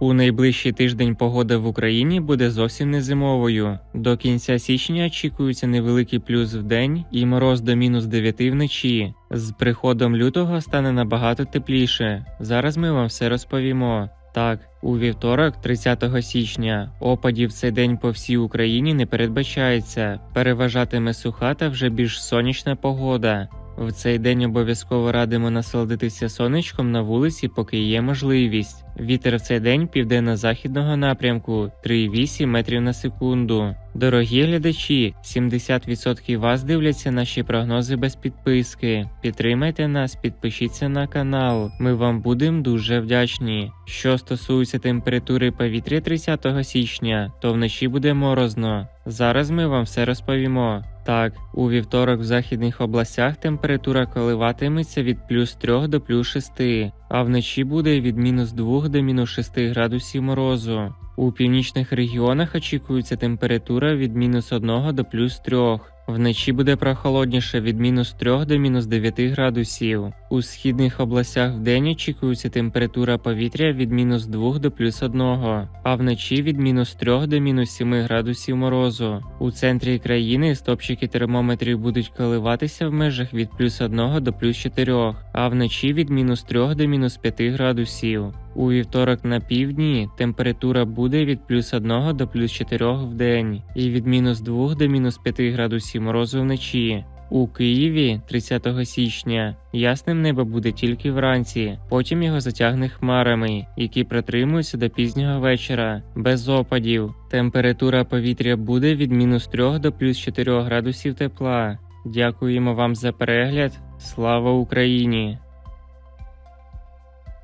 У найближчий тиждень погода в Україні буде зовсім не зимовою. До кінця січня очікується невеликий плюс в день і мороз до мінус 9 вночі. З приходом лютого стане набагато тепліше. Зараз ми вам все розповімо. Так, у вівторок, 30 січня, опадів цей день по всій Україні не передбачається. Переважатиме суха та вже більш сонячна погода. В цей день обов'язково радимо насолодитися сонечком на вулиці, поки є можливість. Вітер в цей день південно-західного напрямку 3,8 метрів на секунду. Дорогі глядачі, 70% вас дивляться наші прогнози без підписки. Підтримайте нас, підпишіться на канал. Ми вам будемо дуже вдячні. Що стосується температури повітря 30 січня, то вночі буде морозно. Зараз ми вам все розповімо. Так, у вівторок в західних областях температура коливатиметься від плюс 3 до плюс 6, а вночі буде від мінус 2 до мінус 6 градусів морозу. У північних регіонах очікується температура від мінус 1 до плюс 3. Вночі буде прохолодніше від мінус 3 до мінус 9 градусів. У східних областях вдень очікується температура повітря від мінус 2 до плюс 1, а вночі від мінус 3 до мінус 7 градусів морозу. У центрі країни стопчики термометрів будуть коливатися в межах від плюс 1 до плюс 4, а вночі від мінус 3 до мінус 5 градусів. У вівторок на півдні температура буде від плюс 1 до плюс 4 в день і від мінус 2 до мінус 5 градусів морозу вночі. У Києві 30 січня ясним небо буде тільки вранці, потім його затягне хмарами, які протримуються до пізнього вечора, без опадів. Температура повітря буде від мінус 3 до плюс 4 градусів тепла. Дякуємо вам за перегляд. Слава Україні!